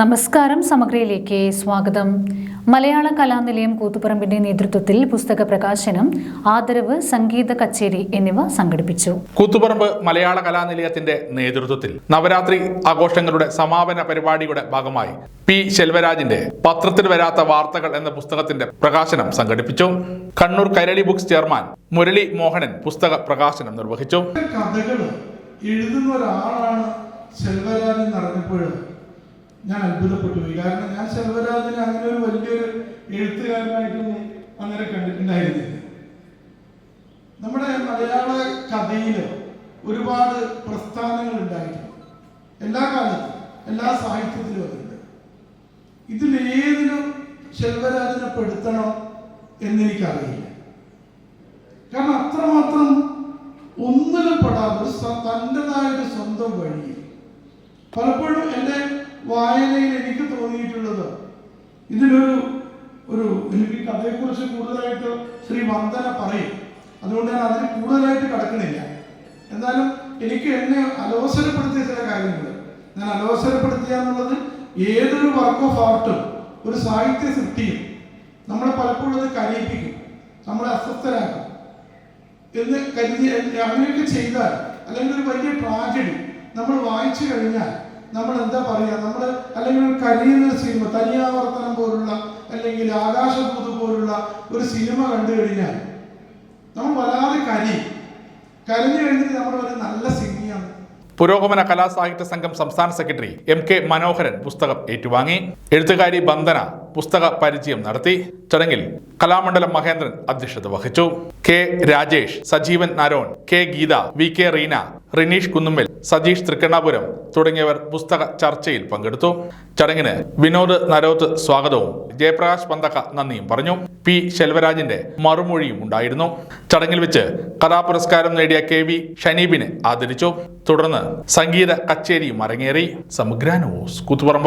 നമസ്കാരം സമഗ്രയിലേക്ക് സ്വാഗതം. മലയാള കലാനിലയം കൂത്തുപറമ്പിന്റെ നേതൃത്വത്തിൽ പുസ്തക പ്രകാശനം ആദരവ് സംഗീത കച്ചേരി എന്നിവ സംഘടിപ്പിച്ചു. കൂത്തുപറമ്പ് മലയാള കലാനിലയത്തിന്റെ നേതൃത്വത്തിൽ നവരാത്രി ആഘോഷങ്ങളുടെ സമാപന പരിപാടിയുടെ ഭാഗമായി പി. ശെൽവരാജിന്റെ പത്രത്തിൽ വരാത്ത വാർത്തകൾ എന്ന പുസ്തകത്തിന്റെ പ്രകാശനം സംഘടിപ്പിച്ചു. കണ്ണൂർ കൈരളി ബുക്സ് ചെയർമാൻ മുരളി മോഹനൻ പുസ്തക പ്രകാശനം നിർവഹിച്ചു. കഥകൾ എഴുതുന്ന ഒരാളാണ് ശെൽവരാജൻ നടന്നപ്പോഴും ഞാൻ അത്ഭുതപ്പെട്ടു പോയി. കാരണം ഞാൻ സെൽവരാജനെ അങ്ങനെ ഒരു വലിയൊരു എഴുത്തുകാരനായിട്ടൊന്നും അങ്ങനെ കണ്ടിട്ടുണ്ടായിരുന്നില്ല. നമ്മുടെ മലയാള കഥയിൽ ഒരുപാട് പ്രസ്ഥാനങ്ങൾ ഉണ്ടായിട്ടുണ്ട്. എല്ലാ കാലത്തും എല്ലാ സാഹിത്യത്തിലും അതുണ്ട്. ഇതിലേതിനും ശെൽവരാജനെ പെടുത്തണം എന്നെനിക്കറിയില്ല. കാരണം അത്രമാത്രം ഒന്നിലും പെടാതെ ഒരു സ- തന്റെതായ ഒരു സ്വന്തം വഴിയിൽ. പലപ്പോഴും എന്റെ വായനയിൽ എനിക്ക് തോന്നിയിട്ടുള്ളത് ഇതിലൊരു ഒരു എനിക്ക് കഥയെക്കുറിച്ച് കൂടുതലായിട്ട് ശ്രീ വന്ദന പറയും. അതുകൊണ്ട് ഞാൻ അതിന് കൂടുതലായിട്ട് കിടക്കുന്നില്ല. എന്നാലും എനിക്ക് എന്നെ അലോസരപ്പെടുത്തിയ ചില കാര്യങ്ങൾ. ഞാൻ അലോസരപ്പെടുത്തുക എന്നുള്ളത് ഏതൊരു വർക്ക് ഓഫ് ആർട്ടും ഒരു സാഹിത്യ സൃഷ്ടിയും നമ്മളെ പലപ്പോഴും അത് കരയിപ്പിക്കും നമ്മളെ അസ്വസ്ഥരാക്കും. എന്ന് കരുതി അങ്ങനെയൊക്കെ ചെയ്താൽ അല്ലെങ്കിൽ ഒരു വലിയ ട്രാജഡി നമ്മൾ വായിച്ചു കഴിഞ്ഞാൽ നമ്മൾ എന്താ പറയുക നമ്മൾ അല്ലെങ്കിൽ ഒരു കരിയുന്ന സിനിമ തനിയാവർത്തനം പോലുള്ള അല്ലെങ്കിൽ ആകാശഭൂത് പോലുള്ള ഒരു സിനിമ കണ്ടു കഴിഞ്ഞാൽ നമ്മൾ വല്ലാതെ കരി കരഞ്ഞു കഴിഞ്ഞിട്ട് നമ്മൾ ഒരു നല്ല സിനിമയാണ്. പുരോഗമന കലാസാഹിത്യ സംഘം സംസ്ഥാന സെക്രട്ടറി എം കെ മനോഹരൻ പുസ്തകം ഏറ്റുവാങ്ങി. എഴുത്തുകാരി ബന്ദന പുസ്തക പരിചയം നടത്തി ചടങ്ങിൽ കലാമണ്ഡലം മഹേന്ദ്രൻ അധ്യക്ഷത വഹിച്ചു. K Rajesh Sajeevan Naron K Geetha V K Reena Rineesh Kunnummal Satheesh Thrikkannapuram തുടങ്ങിയവർ പുസ്തക ചർച്ചയിൽ പങ്കെടുത്തു. ചടങ്ങിന് വിനോദ് നരോത്ത് സ്വാഗതവും ജയപ്രകാശ് പന്തക്ക നന്ദിയും പറഞ്ഞു. പി ശെൽവരാജിന്റെ മറുമൊഴിയും ഉണ്ടായിരുന്നു. ചടങ്ങിൽ വെച്ച് കഥാപുരസ്കാരം നേടിയ കെ വി ഷനീബിനെ ആദരിച്ചു. തുടർന്ന് സംഗീത കച്ചേരിയും അരങ്ങേറി. സമഗ്ര ന്യൂസ്